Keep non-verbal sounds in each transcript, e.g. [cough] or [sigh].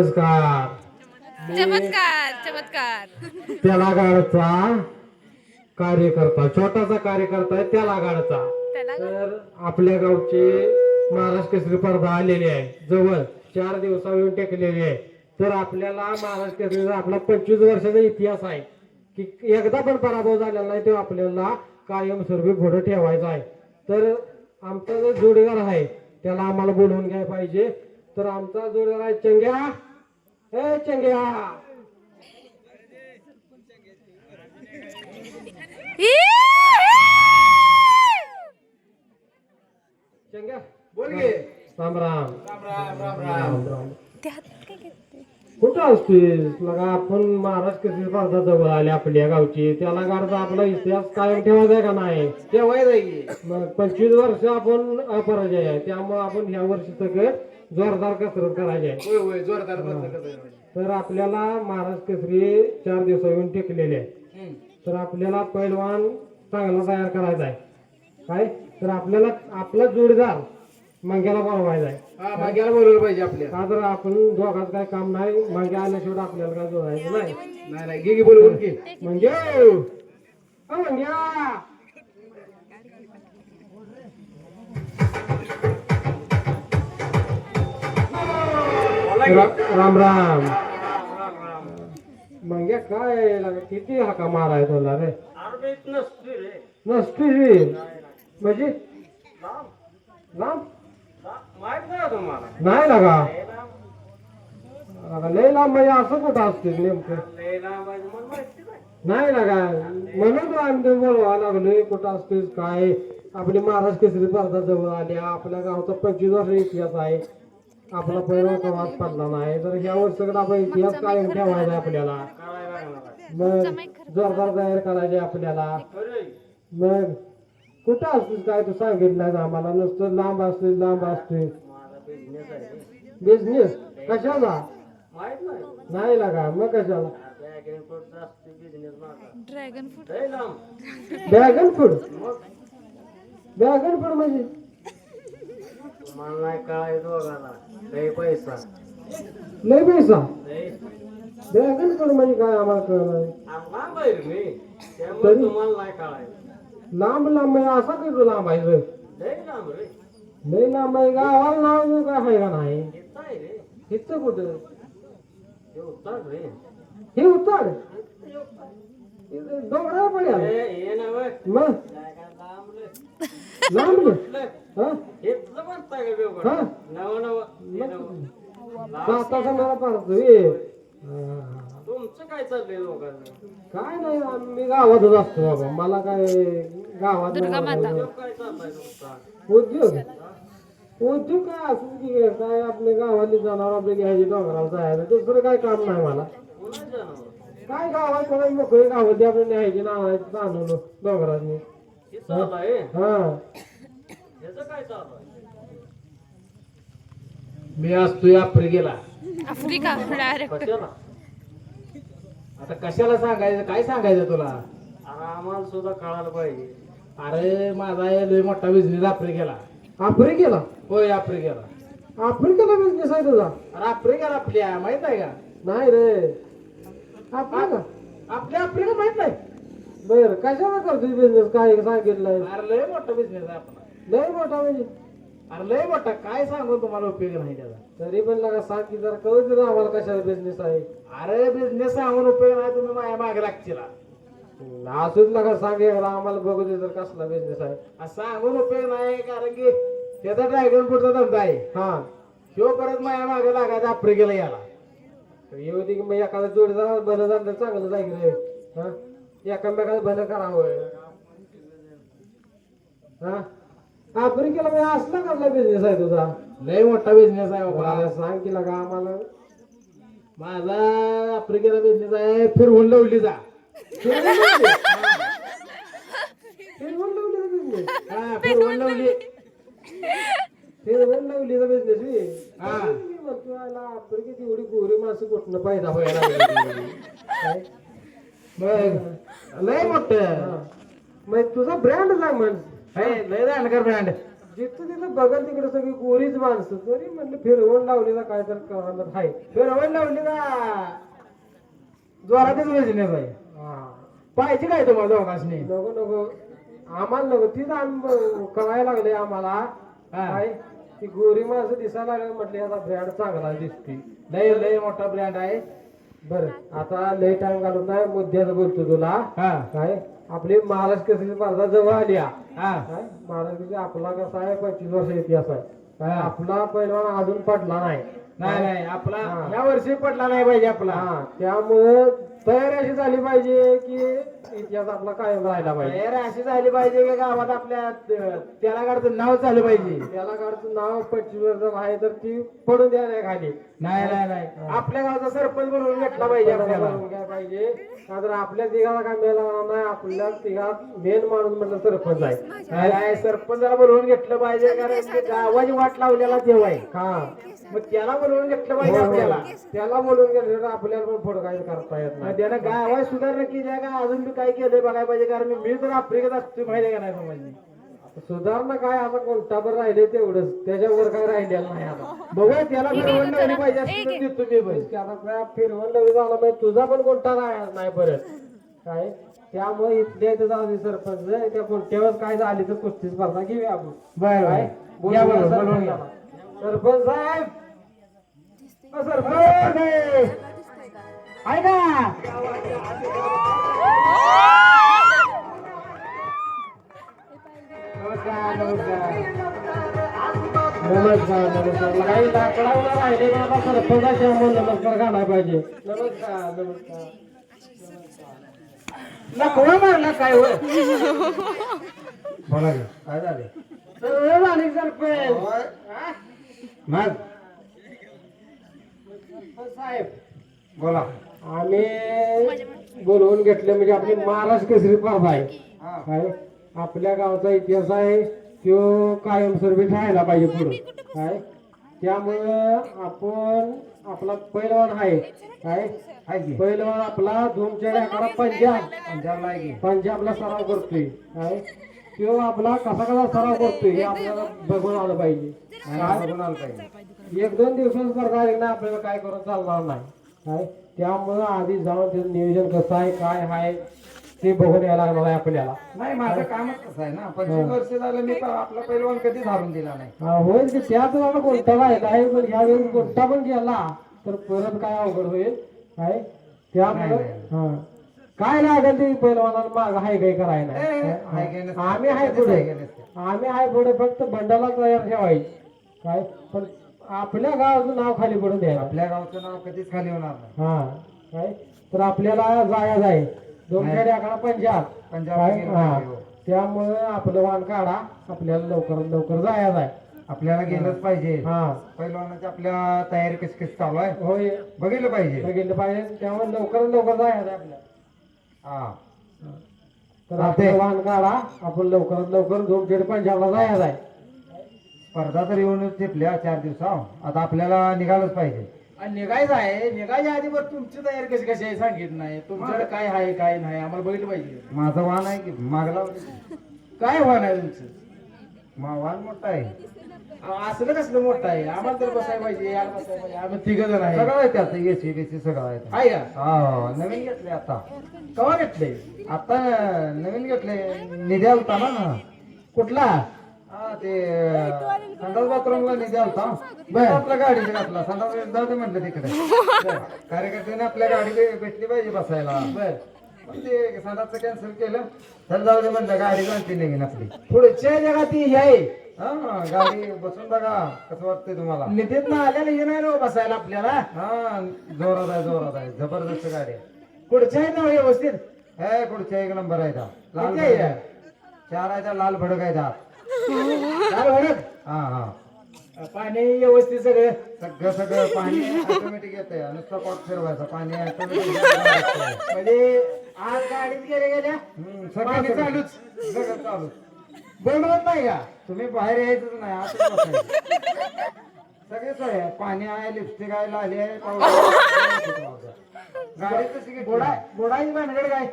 नमस्कार. चमत्कार चमत्कार. त्याला गाडचा कार्यकर्ता छोटासा कार्यकर्ता आहे त्याला गाडचा. तर आपल्या गावचे महाराष्ट्र केसरी स्पर्धा आलेली आहे. जवळ चार दिवसा येऊन टेकलेली आहे. तर आपल्याला महाराष्ट्र केसरीचा आपला पंचवीस वर्षाचा इतिहास आहे. की एकदा पण पराभव झालेला नाही तो आपल्याला कायमस्वरूपी पुढे ठेवायचा आहे. तर आमचा जो जोडीदार आहे त्याला आम्हाला बोलवून घ्यायला पाहिजे. तर आमचा जोडीदार आहे चंग्या. हे चंग्या. चंग्या बोल गे. राम राम. राम राम राम. राम कुठं असतेस? मग आपण महाराष्ट्र केसरी स्पर्धा जवळ आली आपल्या गावची? त्याला गाडचा आपला इतिहास कायम ठेवायचा आहे का नाही? ठेवायचा आहे मग पंचवीस वर्ष आपण अपराजय आहे. त्यामुळे आपण ह्या वर्षी सगळं जोरदार कसरत करायची. आहे होय होय जोरदार बदल कसं तर आपल्याला महाराष्ट्र केसरी चार दिवस येऊन टेकलेले आहे तर आपल्याला पैलवान चांगला तयार करायचा आहे. काय? तर आपल्याला आपला जोडीदार मंग्याला बनवायचा आहे. हा माग्याला बोलवलं पाहिजे आपल्या. का तर आपण दोघात काय काम नाही मागे आल्याशिवाय आपल्याला काय जोडायचं नाही. नाही बोलवून की म्हणजे मंग्या! राम राम. मंग्या काय लागा, किती हाका माराय तुला रे? नसती रे. म्हणजे? लांब नाही लागा लय लांब. म्हणजे असं कुठं असते नेमकं? नाही. लागा म्हणून आम्ही बोलवा लागलोय कुठं असतेस काय? आपली महाराष्ट्र केसरी स्पर्धा जवळ आल्या आपल्या गावचा पंचवीस वर्ष इतिहास आहे. आपला पहिला प्रवास पडला नाही. तर ह्या वर्षाकडे आपण इतिहास कायम ठेवायचा आहे आपल्याला. मग जोरदार तयार करायचे आपल्याला. मग कुठं असतेस काय तू सांगितलं नाही आम्हाला. नुसतं लांब असते लांब असते बिझनेस कशाला? नाही. लागा मग कशाला? ड्रॅगन फ्रूट बॅगन फूड बॅगन फूड म्हणजे? मला नाही कळायचं बघायला लय पैसा? लय. पैसा बॅगन फूड म्हणजे काय आम्हाला कळलं लांब आहे रे मी. त्यामुळे तरी? तुम्हाला नाही कळायचं. लांब लांब म्हणजे असा कसं लांब आहे रे? लय लांब रे. लय लांब आहे गावाला नाव काय आहे का नाही? येत आहे रे. इथं कुठं? हे उतार रे. हे उतार? डोंगरा पड्या हे हे नव्हे मग? काय काय लांब रे? लांब गे. हा? का नव नव. मला. तुमचं काय चाललंय लोकांचं काय नाही आम्ही गावातच असतो बाबा. मला काय गावात दुर्गा माता. तो काय चाललाय तुमचा? उद्योग? उद्योग काय असू की काय आपले गावातली जनावर आपले घ्यायचे डोंगराला जायचं दुसरं काय काम नाही मला. कोणाचं जनावर? काय गावात कोणा मोकळी गावातली आपले न्यायची नावायची तांदूळ हे चाललंय. हा. मी असतोय आफ्रिकेला आफ्रिका डायरेक्ट. कशाला? आता कशाला सांगायचं? काय सांगायचं तुला? आम्हाला सुद्धा कळायला पाहिजे. अरे माझा आहे लय मोठा बिझनेस आफ्रिकेला आफ्रिकेला होय आफ्रिकेला आफ्रिकेला बिझनेस आहे तुझा? अरे आफ्रिकेला आपल्या माहीत आहे का? नाही रे. आफ्रिका आपल्या आफ्रिका माहीत नाही. बर कशाला करतोय बिझनेस काय सांगितलंय? अरे लय मोठा बिझनेस आहे आपला. लय मोठा म्हणजे. अरे लय मोठा काय सांगू तुम्हाला उपयोग नाही त्याचा. तरी पण लगा सांग की जरा कळू दे ना आम्हाला कशाला बिझनेस आहे. अरे बिझनेस सांगून उपयोग नाही तुम्ही माझ्या मागे लागतील असंच लगा सांग एकदा आम्हाला बघू दे तर कसला बिझनेस आहे. असं सांगून उपयोग नाही कारण की त्याचा ड्रॅगन फ्रूटचा धंदा आहे. हा. ह्यो परत माझ्या मागे लागायचा आफ्रिकेला याला तर येऊ दे की मग एखादा जोडीदार भलं झालं चांगलं जाईल रे. हा? एकामेकाला भलं करावं. हा? आफ्रिकेला म्हणजे असला कसला बिझनेस आहे तुझा? लय मोठा बिझनेस आहे बाबा. सांग की लगा आम्हाला. माझा आफ्रिकेला बिझनेस आहे फिरवून लवलीचा. फिरवून लावलीचा बिझनेस हा फिरवून लवली. फिरवून लावलीचा बिझनेस हा. आफ्रिकेत एवढी गोरी माणसं कुठनं पैदा व्हायला? [laughs] मग लय मोठ. मग तुझा ब्रँड सांग म्हण लय जाणकार ब्रँड जिथं तिथं बघल तिकडे सगळी गोरीच माणसं. तरी म्हणलं फिरवून लावलेला काय तर करणार आहे. फिरवण लावली का जोरातच वेचणे बाई. पाहिजे काय तुम्हाला दोघांनी नको नको. आम्हाला नको. तीच आम- कळायला लागले आम्हाला. काय? ती गोरी माणसं दिसायला लागले म्हटले आता ब्रँड चांगला दिसते लय लय मोठा ब्रँड आहे. बर आता लय टाइम घालून नाही मुद्द्याचं बोलतो तुला. काय? आपली महाराष्ट्र केसरी स्पर्धा जवळ आली. हा. काय महाराष्ट्राची आपला कसा आहे? पंचवीस वर्ष इतिहास आहे. आपला पहिलवान अजून पडला नाही. नाही नाही. आपला. या वर्षी पडला नाही पाहिजे आपला. हा. त्यामुळं तयारी अशी झाली पाहिजे की इतिहास आपला कायम राहिला पाहिजे. तयार अशी झाली पाहिजे की गावात आपल्या त्याला काढतं नाव चालू पाहिजे. त्याला काढतो नाव पंचवीस वर्ष आहे तर ती पडून द्या नाही खाली. नाही नाही नाही. आपल्या गावचा सरपंच बनवून घेतला पाहिजे आपल्याला. काय पाहिजे. का तर आपल्या तिघाला काय मेला नाही आपल्या तिघात मेन माणूस म्हटलं सरपंच आहे. सरपंचाला बोलवून घेतलं पाहिजे कारण गावाची वाट लावलेला देव आहे. हा. मग त्याला बोलवून घेतलं पाहिजे हो, हो. आपल्याला. त्याला बोलून गेले तर आपल्याला पण पुढं काही करता येत नाही. त्यानं गावात सुधारणा केली आहे का? अजून बी काय केलंय बघायला पाहिजे कारण मी तर आफ्रिकेत असतो माहिती का नाही समजली? सुधारणा काय आता कोणतावर राहिले तेवढंच. त्याच्यावर काय राहिलेलं नाही आता. बघूया त्याला फिरवून लावली पाहिजे असं तर देतो मी काय फिरवून नवीन झाला पाहिजे तुझा पण कोणता राहिला नाही परत. काय? त्यामुळे इथल्या इथं जाऊ दे सरपंच. त्या कोणत्यावर काय झाली तर कुस्ती स्पर्धा घेऊया आपण. बरं काय? बोलवून सरपंच साहेब! आहे का? नमस्कार नमस्कार. काही लाकडावर राहिले ना आता सरपंचाच्या म्हणून नमस्कार घालायला पाहिजे. नमस्कार नमस्कार. नकवा मारला काय होय बोला काय झाले? सगळं झाले सरपंच. मग साहेब बोला. आम्ही बोलवून घेतले म्हणजे आपली महाराष्ट्र केसरी स्पर्धा आहे. काय आपल्या गावचा इतिहास आहे तो कायमस्वरूपी राहायला पाहिजे पुढे. काय त्यामुळं आपण आपला पहिलवान आहे. काय पहिलवान आपला दोन चेड्याकडा पंजाब. पंजाबला पंजाबला सराव करतोय. काय तो आपला कसा कसा सराव करतोय हे आपल्याला बघून आलं पाहिजे. काय बघून आलं पाहिजे एक दोन दिवसात स्पर्धा आली ना आपल्याला काय करून चालणार नाही. काय? त्यामुळं आधी जाऊन त्याचं नियोजन कसं आहे काय आहे ते बघून यायला लागणार आहे आपल्याला. नाही माझं कामच कसं आहे ना. पंचवीस वर्ष झालं मी आपला पैलवान कधीच हारून दिला नाही. हा, होईल की त्यात मला कोणता राहिला आहे पण ह्या वेळेस कोणता पण गेला तर परत काय अवघड होईल काय? त्यामुळं नाही, हा. काय लागेल ते पहिलवानाला माग हाय काय करायला? ए. हाय काय नसतं. आम्ही हाय कधीच पुढे. हाय काय नसतं. आम्ही हाय पुढे फक्त बंडाला तयार ठेवायची. काय? पण आपल्या गावाचं नाव खाली पडून द्यायला आपल्या गावचं नाव कधीच खाली होणार नाही. हा काय तर आपल्याला जाया जाय दोन नाही. चार आकडा पंजाब. पंजाब काय? हा. हो. त्यामुळे आपलं वाण काढा. आपल्याला लवकरात लवकर जाया जाय. आपल्याला गेलंच पाहिजे. हा. पैलवानाची आपल्या तयारी कशी कशी चालू आहे? होय. बघितलं पाहिजे. बघितलं पाहिजे. त्यामुळे लवकरात लवकर जाया जाय आपल्याला. हा. तर चालतंय. आपलं वाण काढा. आपण लवकरात लवकर दोन चार पंजाबला जाया जाय. स्पर्धा तर येऊन ठेपल्या चार दिवसा आता आपल्याला निघालच पाहिजे. निघायचं आहे. निघायच्या आधी बरं तुमची तयारी कशी कशी आहे सांगितलं नाही. तुमच्याकडे काय आहे काय नाही. आम्हाला बघितलं पाहिजे. माझं वाहन आहे की मागला काय वाहन आहे तुमचं? वाहन मोठं आहे. असलं कसलं मोठं आहे? आम्हाला तर बसायला पाहिजे याला बसायला पाहिजे. आम्ही तिघ जण आहे. सगळं आहे त्यात. एसी बेसी सगळं आहे आहे का? हा नवीन घेतले आता. कवा घेतले आता नवीन घेतले निधी आलता ना. कुठला? ते संडास बाथरूमला निधी आलता आपल्या गाडीने घातला संडास जाऊ दे म्हटलं तिकडे. [laughs] कार्यकर्त्याने आपल्या गाडी भेटली पाहिजे बसायला. बर. ते संडासचं कॅन्सल केलं. तर जाऊ दे म्हटलं गाडी कोणती नवीन आपली? पुढच्या जगात ती हे आहे. हा गाडी बसून बघा कसं वाटतंय तुम्हाला. निधीत ना आलेलं हे नाही बसायला आपल्याला. हा जोरात आहे जोरात आहे. जबरदस्त गाडी आहे. पुढच्या आहे ना व्यवस्थित? हे पुढच्या एक नंबर आहे आहे. चार आहे त्या लाल भडक आहे हा हा. पाणी व्यवस्थित सगळं? सगळं सगळं [laughs] पाणी ऑटोमॅटिक येतंय. नुसतं कॉट फिरवायचं पाणी ऑटोमॅटिक [laughs] म्हणजे आज गाडीत गेल्या गेल्या सगळं चालूच. सगळं चालूच. बंद होत नाही का? तुम्ही बाहेर यायचंच नाही. बसायचं. सगळे सोय आहे. पाणी आहे लिपस्टिक आहे लाली आहे आहे. गाडी कशी बुडा बुडाची भानगड काय?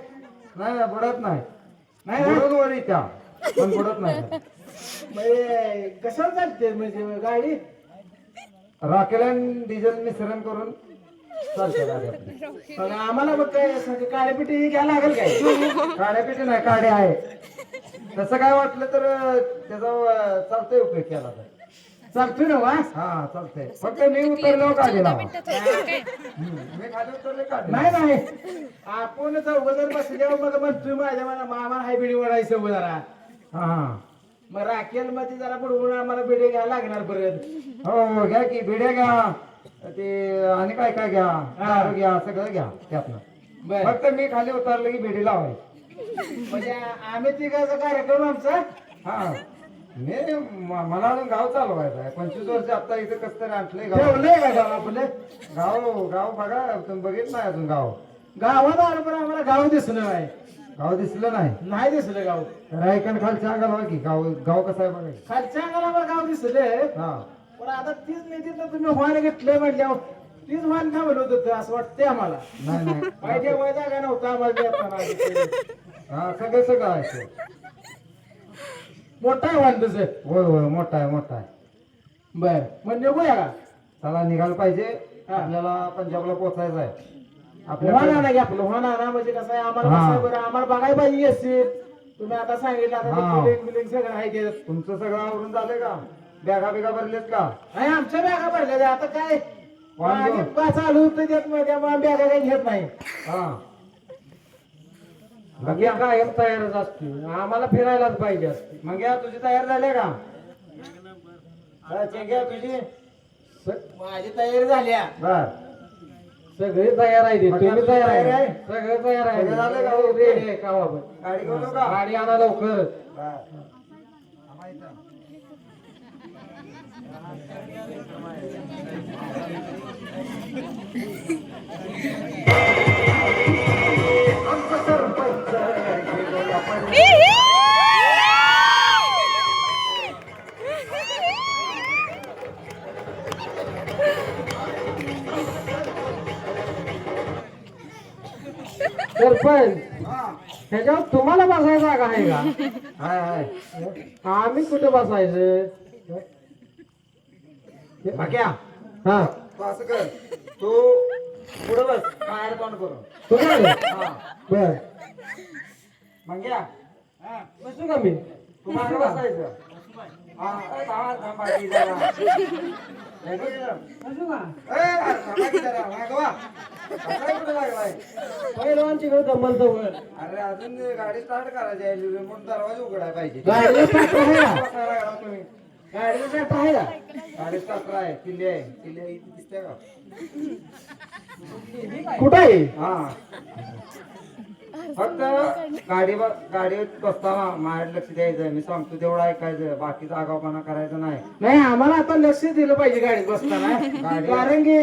नाही बुडत नाही. नाही बुडून वर येत्या पण बुडत नाही. म्हणजे कशाला चालते म्हणजे गाडी? राखेल आणि डिझेल मिश्रण करून चालते गाडी आपली. पण आम्हाला मग काय असं काळेपिटी घ्यायला लागेल काय? काड्या पेटी नाही काड्या आहे. तसं काय वाटलं तर अं, त्याचा अं, चालतंय उपयोग केला तर. चालतोय ना वा? हा चालतंय. फक्त मी उतरलो काढी लावा काय? हम्म, मी खाली उतरले काढी नाही नाही. आपण चौघ जर बसल्यावर मग म्हणतोय माझ्या मला मामा हाय बिडी वडायचं जरा. हा हा. मग राखेल मध्ये जरा बुडवून आम्हाला बिडी घ्यायला लागणार परत. हो हो घ्या की बिड्या घ्या. ते आणि काय काय घ्या? दारू घ्या सगळं घ्या त्यातनं बर. फक्त मी खाली उतरलं की बिडी लावायची. म्हणजे आम्ही तिघाचा कार्यक्रम आमचा? हा. मी म- मला अजून गाव चालवायचं आहे. पंचवीस वर्ष आता इथं कसं तरी आणलंय गाव. ठेवलंय का गाव आपलं? गाव गाव बघा तुम्ही बघित नाही अजून गाव. गावात आलं पण आम्हाला गाव दिसलं नाही गाव दिसलं नाही. नाही दिसलं गाव. रायकण खालच्या अंगाला की गाव गाव कसं आहे बघा. खालच्या अंगाला गाव दिसलं. हा. पण आता तीच निधीत तुम्ही वाहन घेतलंय म्हटल्यावर तीच वाहन थांबलं होतं असं वाटतंय आम्हाला? नाही नाही. काय जेव्हा जागा नव्हता आम्हाला. हा सगळं सगळं आहे. मोठा आहे वाहन तसं होय होय मोठा आहे मोठा आहे. बर. मग निघूया का? चला निघायला पाहिजे. आपल्याला पंजाबला पोहोचायचं आहे. म्हणजे कसं आहे आम्हाला. कसं आहे बरं आम्हाला बघायला पाहिजे तुम्ही आता सांगितलं आता. बिलिंग बिलिंग सगळं आहे ते. तुमचं सगळं आवरून झालंय का? बॅगा बिगा भरलेत का? नाही आमच्या बॅगा भरलेल्या आता काय? बा चालू होतं देत नाही त्यामुळे आम्ही बॅगा काही घेत नाही. हा. बाकी काय तयारच असते आम्हाला फिरायलाच पाहिजे असते मग या तुझी तयार झाले का? तुझी. माझी तयारी झाल्या बर. सगळे तयार आहे तुम्ही तयार आहे? सगळे तयार आहे सगळं झालं का? रेडी आहे का बाबा? गाडी आणा लवकर. सरपंच हा. ह्याच्यावर तुम्हाला बसायला जागा आहे का? [laughs] आम्ही कुठे बसायचं? बाक्या हा. असं कर. तू पुढे बस. बाहेर तोंड करून तू काय रे? हा. बर. मग बसू का मी? तू मागे बसायचं. पहिलवानची गळ दमल जवळ अरे अजून गाडी स्टार्ट करायची आहे रिमोट दरवाजा उघडाय पाहिजे गाडी तुम्ही. गाडी पेट्रोल आहे का गाडी स्टार्ट आहे किल्ली आहे किल्ली आहे इथे दिसते का कुठं आहे हा फक्त गाडीवर गाडीवर बसताना माझ्याकडे लक्ष द्यायचं मी सांगतो तेवढं ऐकायचं बाकीचा आगावपणा करायचा नाही. नाही आम्हाला आता लक्ष दिलं पाहिजे गाडीत बसताना. गाडी- कारण की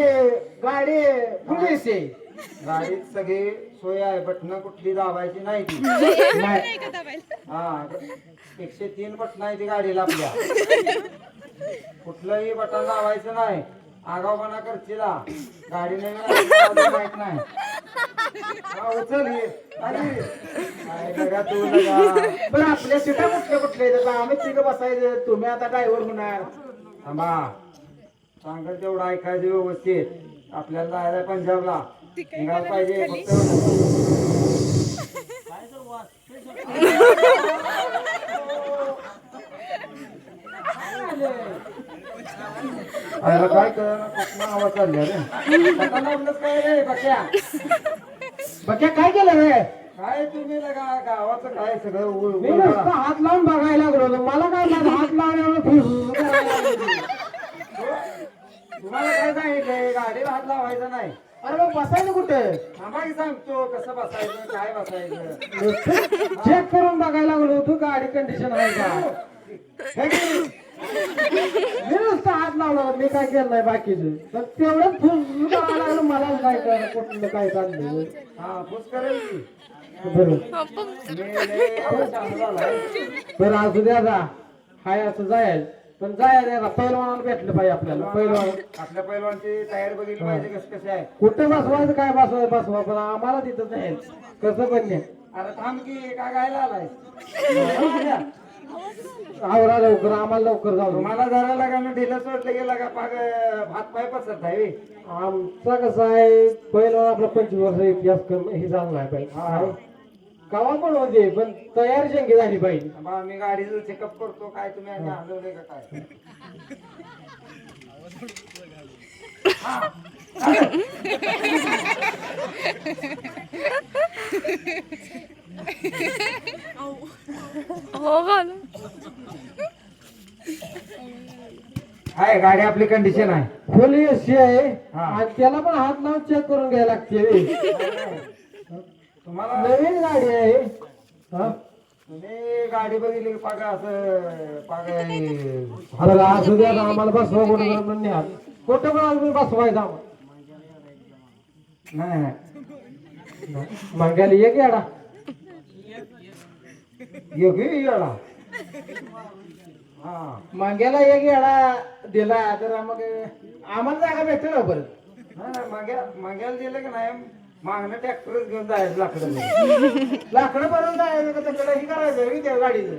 गाडी पुलिस आहे. गाडीत सगळी सोय आहे बटन कुठली दाबायची नाही ती. [laughs] नाही. हा एकशे तीन बटन आहे ती गाडीला आपल्या. कुठलंही बटन दाबायचं नाही. आगावपणा करशीला. गाडी अजून माहीत नाही. हा, उचल हे. आली. काय लगा तू लगा. पण आपल्या सीटा कुठल्या कुठल्या आहेत? आता आम्ही तिघं बसायचं. तुम्ही आता ड्रायव्हर होणार. थांबा. सांगल तेवढं ऐकायचं व्यवस्थित. आपल्याला जायला पंजाबला. निघायला पाहिजे फक्त. [laughs] [laughs] आयला काय कुठला आवाज चालले रे? काय रे बक्या बघ्या काय केलं रे? काय तुम्ही लगा गावाचं काय सगळं मी नुसतं हात लावून बघायला लागलो होतो. मला काय माझा हात लावल्यावर फुस करायला लागली. तुम्हाला काय सांगितलंय? गाडीला हात लावायचा नाही. अरे मग बसायला कुठे? थांबा की सांगतो कसं बसायचं काय बसायचं? चेक करून बघायला लागलो होतो गाडी कंडिशन आहे का. मी नुसतं हात लावला होता. मी काय केलं नाही बाकीचं? पण तेवढं फुस लागलं मला काय कळलं कुठलं काय चाललं हा फुस करेल की. बरं. असू द्या जा हाय असं जायचं पण जायला पहिलवानाला भेटलं पाहिजे आपल्याला. पहिलवान आपल्या पैलवानची तयारी बघितली पाहिजे कसं कसे आहे. कुठे बसवायचं काय बसवायचं बसवा. पण आम्हाला तिथं जायचं कसं पण नाही अरे थांब की काय गायला आलाय आवरा लवकर आम्हाला लवकर जाऊ दे. तुम्हाला जरा लागा ना ढिलं सोडलं गेला का पाग भात पाय पसरत आहे. आमचा कसं आहे पहिला आपला पंचवीस वर्ष इतिहास कम- हे झाला नाही पाहिजे हा. कवा पण होते पण तयारी शंकी झाली पाहिजे बा मी गाडीचं चेकअप करतो काय तुम्ही आधी हलवले का काय [laughs] हो आहे गाडी आपली कंडिशन आहे. फुल एसी आहे. हा. आणि त्याला पण हात लावून चेक करून घ्यायला लागते रे. तुम्हाला नवीन गाडी आहे. हा? तुम्ही गाडी बघितली की पाग असं पाग अरे असू द्या ना, आम्हाला बसवा कुठं कुठं पण आम्ही बसवायचं आम्हाला. नाही नाही. मागायला एक येडा. येडा हा. माग्याला एक येडा दिला तर मग आम्हाला जागा भेटते ना परत. नाही नाही, माग्या माग्याला दिलं की नाही मागणं ट्रॅक्टरच घेऊन जायचं लाकडं लाकडं पर्यंत आहे का त्याच्याकडे? हे करायचं की त्या गाडीचं.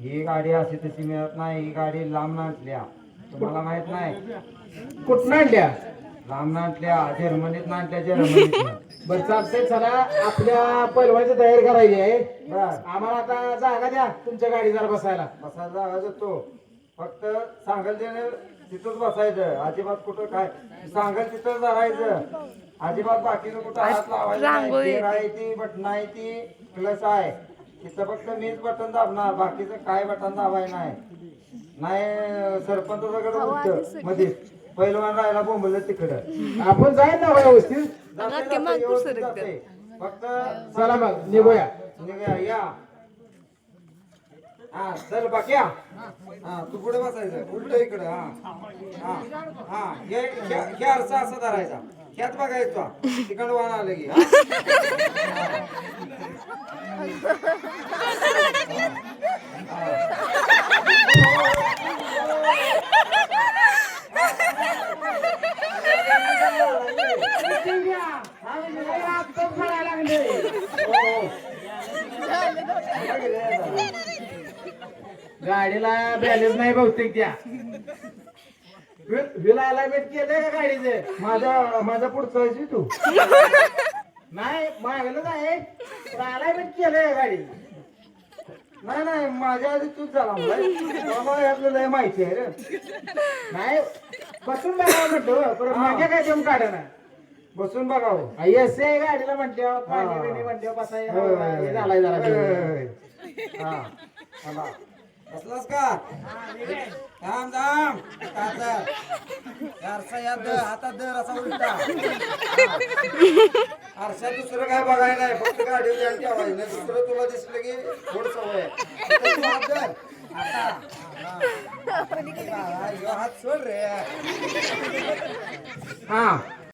ही गाडी अशी तशी मिळत नाही ही गाडी लांब आणल्या तुम्हाला माहीत नाही. कुठं आणल्या? लांब आणल्या जर्मनीत आणल्या जर्मनीत बरं चालतंय चला आपल्या पैलवानची तयारी करायची आहे. आम्हाला आता जागा द्या तुमच्या गाडीवर बसायला. बसायला जागा देतो. फक्त सांगल त्याने तिथंच बसायचं. अजिबात कुठं काय? सांगल तिथं धरायचं. अजिबात बाकीचं कुठं हात लावायचं नाही. आहे. ती बटन आहे ती प्लस आहे. तिथं फक्त मीच बटन दाबणार बाकीचं काय बटन दाबाय नाही. नाही सरपंचाकडे उठत मध्ये पहिलवान राहायला बोंबलं तिकडं. आपण जाईल ना व्यवस्थित. जाते, व्यवस्थित जाते. फक्त चला मग निघूया. निघूया, या. हा चल बाक्या हा तू पुढे बसायचं. उलट इकडे हा. हा हा. हे हे- हे आरसा असा धरायचा. ह्यात बघायचा तिकडं वाण आलं की. हा? [laughs] बॅलन्स नाही बहुतेक त्या. व्हील अलाइनमेंट केलंय का गाडीचं? माझ्या माझ्या पुढचं तू. नाही मागलंच आहे. पण अलाइनमेंट केलंय गाडी. नाही नाही माझ्या आधी तूच झाला यातलं लय माहिती आहे रे. नाही बसून बघावं म्हणतो पण मागे काय जम काढ ना बसून बघावं. एस आहे गाडीला म्हटल्यावर पाणी बिणी बसाय हे झालाय जरा हा. बसलास का? थांब थांब हातात आरसा या दर हातात दर असा उलटा. आरसा दुसरं काय बघायला नाही फक्त गाडी ध्यान नाही. दुसरं तुला दिसलं की थोड सवय हात सोड रे हा.